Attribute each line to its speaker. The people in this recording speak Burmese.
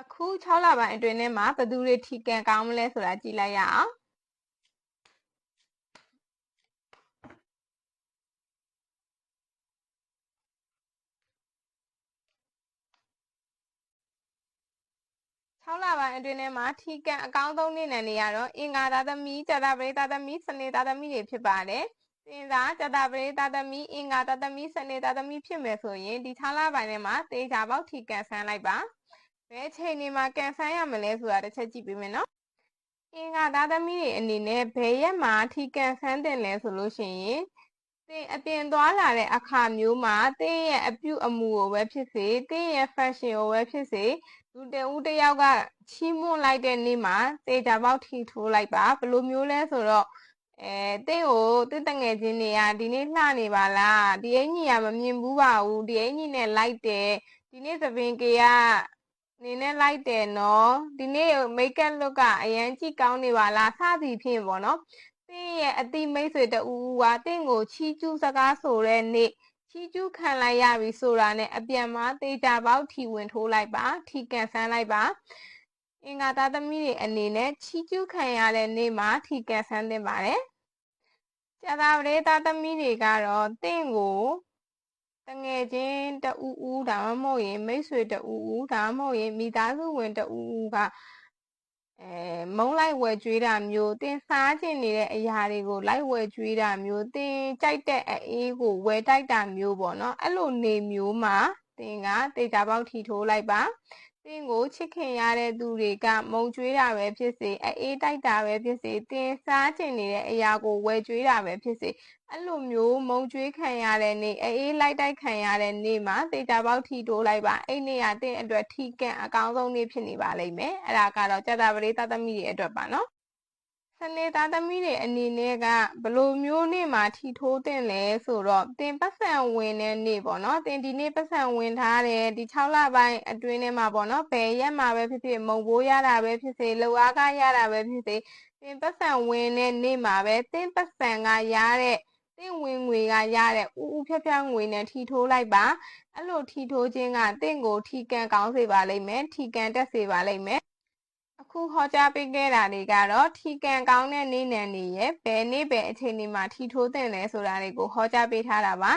Speaker 1: အခု6လပိုင်းအတွင်းထဲမှာဘယ်သူတွေထီကန်ကောင်းမလဲဆိုတာကြည့်လိုက်ရအောင်6လပိုင်းအတွင်းထဲမှာထီကန်အကောင်းဆုံးနေနံတွေကတော့အင်္ဂါသာသမီကြာတာပရိသာသမီစနေသာသမီတွေဖြစ်ပါတယ်။စင်သာကြာတာပရိသာသမီအင်္ဂါသာသမီစနေသာသမီဖြစ်မယ်ဆိုရင်ဒီ6လပိုင်းထဲမှာတေချာပေါက်ထီကန်ဆန်းလိုက်ပါ။ ဘယ်ချိန်ဒီမှာကန်ဆန်းရမလဲဆိုတာတစ်ချက်ကြည့်ပေးမယ်နော်။အင်္ဂါသာသမီတွေအနေနဲ့ဘယ်ရက်မှာထီကန်ဆန်းတင်လဲဆိုလို့ရှိရင်တင်အပြင်သွားလာတဲ့အခါမျိုးမှာတင်းရဲ့အပြုအမူကိုပဲဖြစ်စေတင်းရဲ့ fashion ကိုပဲဖြစ်စေလူတဦးတယောက်ကချီးမွမ်းလိုက်တဲ့နေ့မှာတေချာပေါက်ထီထိုးလိုက်ပါဘယ်လိုမျိုးလဲဆိုတော့အဲတင်းကိုတင်းတငယ်ချင်းတွေကဒီနေ့လှနေပါလားဒီအင်ကြီးကမမြင်ဘူးပါဘူးဒီအင်ကြီးနဲ့လိုက်တယ်ဒီနေ့သပင်ကေက နေနဲ့လိုက်တယ်နော်ဒီနေ့မိတ်ကပ်လွတ်ကအရန်ကြည့်ကောင်းနေပါလားစသည်ဖြင့်ပေါ့နော်တင်းရဲ့အတိမိတ်ဆွေတူကတင်းကိုချီးကျူးစကားဆိုတဲ့နေ့ချီးကျူးခံလိုက်ရပြီဆိုတာနဲ့အပြန်မှာတေချာပေါက်ထီဝင်ထိုးလိုက်ပါထီကန်ဆန်းလိုက်ပါအင်္ဂါသားသမီးတွေအနေနဲ့ချီးကျူးခံရတဲ့နေ့မှာထီကန်ဆန်းသင့်ပါတယ်ကျသာပရိသားသမီးတွေကတော့တင့်ကိုတငယ် ချင်းတူဦးဒါမှမဟုတ်ရင်မိတ်ဆွေတူဦးဒါမှမဟုတ်ရင်မိသားစုဝင်တူဦးကအဲမုံလိုက်ဝယ်ကြွေးတာမျိုးတင်စားကျင်နေတဲ့အရာတွေကိုလိုက်ဝယ်ကြွေးတာမျိုးတင်ကြိုက်တဲ့အေးကိုဝယ်တိုက်တာမျိုးပေါ့နော်အဲ့လိုနေမျိုးမှာတင်ကတေချာပေါက်ထီထိုးလိုက်ပါ တင်ကိုချစ်ခင်ရတဲ့သူတွေကမုံကျွေးတာပဲဖြစ်စေအေးတိုက်တာပဲဖြစ်စေတင်စားကျင်နေတဲ့အရာကိုဝယ်ကျွေးတာပဲဖြစ်စေအဲ့လိုမျိုးမုံကျွေးခံရတဲ့နေ့အေးလိုက်တိုက်ခံရတဲ့နေ့မှာတေချာပေါက်ထီတိုးလိုက်ပါအဲ့နေ့ကတင်အတွက်ထီကန်အကောင်းဆုံးနေ့ဖြစ်နေပါလိမ့်မယ်အဲ့ဒါကတော့ကြက်တာပရိသသမီးတွေအတွက်ပါနော် စနေသားသမီးတွေအနေနဲ့ကဘလိုမျိုးနေ့မှာထီထိုးတင်လဲဆိုတော့တင်ပတ်စံဝင်တဲ့နေ့ပေါ့နော်တင်ဒီနေ့ပတ်စံဝင်ထားတယ်ဒီ6လပိုင်းအတွင်းထဲမှာပေါ့နော်ဘယ်ရက်မှာပဲဖြစ်ဖြစ်မုံဘိုးရတာပဲဖြစ်စေလောအားကရတာပဲဖြစ်စေတင်ပတ်စံဝင်တဲ့နေ့မှာပဲတင်ပတ်စံကရတဲ့တင့်ဝင်ငွေကရတဲ့ဥဥဖြက်ဖြက်ငွေနဲ့ထီထိုးလိုက်ပါအဲ့လိုထီထိုးခြင်းကတင့်ကိုထီကန်ကောင်းစေပါလိမ့်မယ်ထီကန်တက်စေပါလိမ့်မယ်အ ခုဟောကြားပေးခဲ့တာတွေကတော့ထီကန်ကောင်းတဲ့နေ့နံနေရဲ့ဘယ်နေ့ဘယ်အချိန်ဒီမှာထီထိုးတင်လဲဆိုတာတွေကိုဟောကြားပေးထားတာပါ